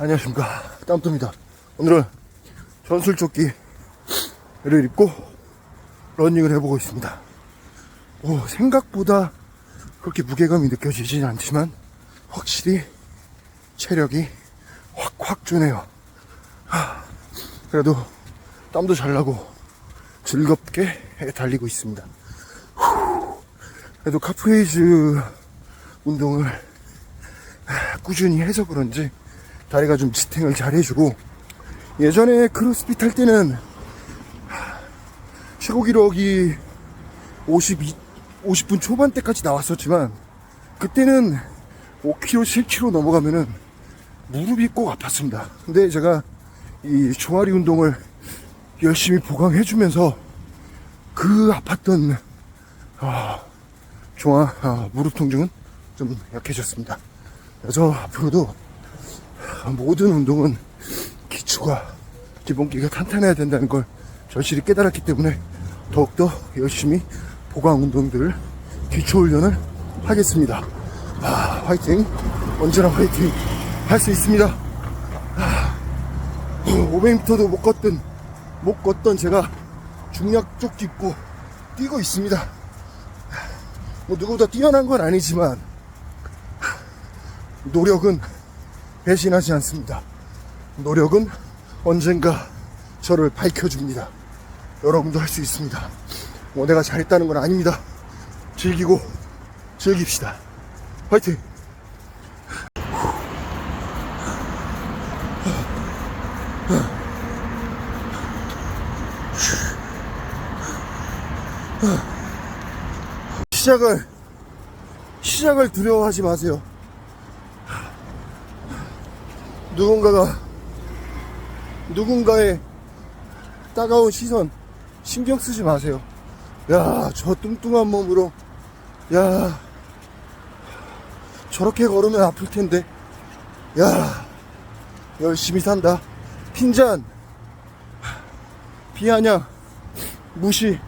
안녕하십니까. 땀뚜입니다. 오늘은 전술조끼를 입고 러닝을 해보고 있습니다. 오, 생각보다 그렇게 무게감이 느껴지진 않지만 확실히 체력이 확확 주네요. 하, 그래도 땀도 잘 나고 즐겁게 달리고 있습니다. 후, 그래도 카프레이즈 운동을 꾸준히 해서 그런지 다리가 좀 지탱을 잘 해주고 예전에 크로스핏 할 때는 최고 기록이 52, 50분 초반대까지 나왔었지만 그때는 5kg, 7kg 넘어가면은 무릎이 꼭 아팠습니다. 근데 제가 이 종아리 운동을 열심히 보강해주면서 그 아팠던 아, 종아 아, 무릎 통증은 좀 약해졌습니다. 그래서 앞으로도 모든 운동은 기초가 기본기가 탄탄해야 된다는 걸 절실히 깨달았기 때문에 더욱더 열심히 보강 운동들을 기초 훈련을 하겠습니다. 아, 화이팅! 언제나 화이팅! 할 수 있습니다. 아, 500m도 못 걷던 못 걷던 제가 중력 조끼 입고 뛰고 있습니다. 뭐 누구보다 뛰어난 건 아니지만 노력은 배신하지 않습니다. 노력은 언젠가 저를 밝혀줍니다. 여러분도 할 수 있습니다. 뭐 내가 잘했다는 건 아닙니다. 즐기고 즐깁시다. 화이팅! 시작을 시작을 두려워하지 마세요. 누군가가 누군가의 따가운 시선 신경 쓰지 마세요. 야, 저 뚱뚱한 몸으로 야 저렇게 걸으면 아플 텐데 야 열심히 산다. 핀잔 비아냥 무시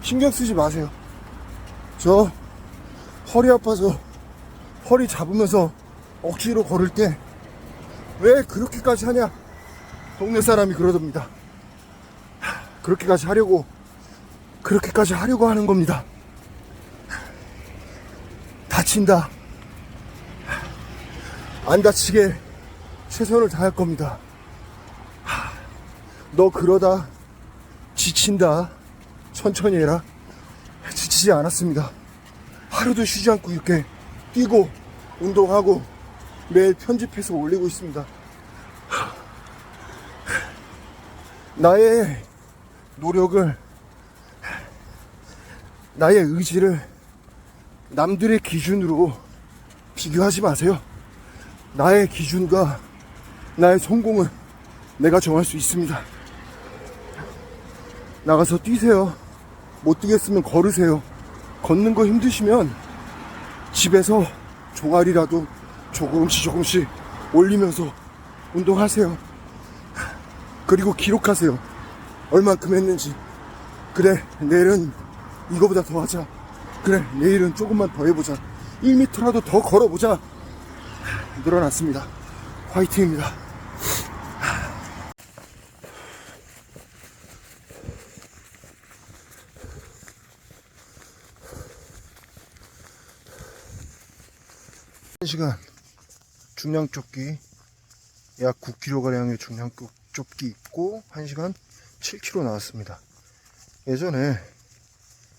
신경 쓰지 마세요. 저 허리 아파서 허리 잡으면서 억지로 걸을 때 왜 그렇게까지 하냐? 동네 사람이 그러답니다. 하, 그렇게까지 하려고 그렇게까지 하려고 하는 겁니다. 다친다. 안 다치게 최선을 다할 겁니다. 하, 너 그러다 지친다. 천천히 해라. 지치지 않았습니다. 하루도 쉬지 않고 이렇게 뛰고 운동하고 매일 편집해서 올리고 있습니다. 나의 노력을, 나의 의지를 남들의 기준으로 비교하지 마세요. 나의 기준과 나의 성공은 내가 정할 수 있습니다. 나가서 뛰세요. 못 뛰겠으면 걸으세요. 걷는 거 힘드시면 집에서 종아리라도 조금씩 조금씩 올리면서 운동하세요. 그리고 기록하세요. 얼만큼 했는지. 그래, 내일은 이거보다 더 하자. 그래, 내일은 조금만 더 해보자. 1m라도 더 걸어보자. 늘어났습니다. 화이팅입니다. 한 시간 중량 조끼 약 9kg가량의 중량 조끼 입고 1시간 7km 나왔습니다. 예전에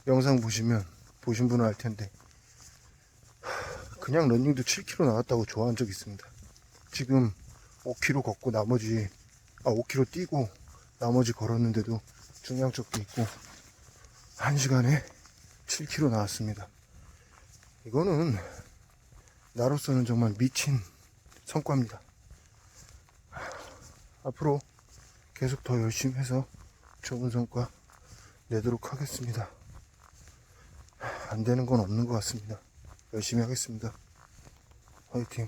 영상 보시면 보신 분은 알 텐데 그냥 런닝도 7km 나왔다고 좋아한 적 있습니다. 지금 5km 걷고 나머지 아 5km 뛰고 나머지 걸었는데도 중량 조끼 입고 1시간에 7km 나왔습니다. 이거는 나로서는 정말 미친 성과입니다. 앞으로 계속 더 열심히 해서 좋은 성과 내도록 하겠습니다. 안 되는 건 없는 것 같습니다. 열심히 하겠습니다. 화이팅.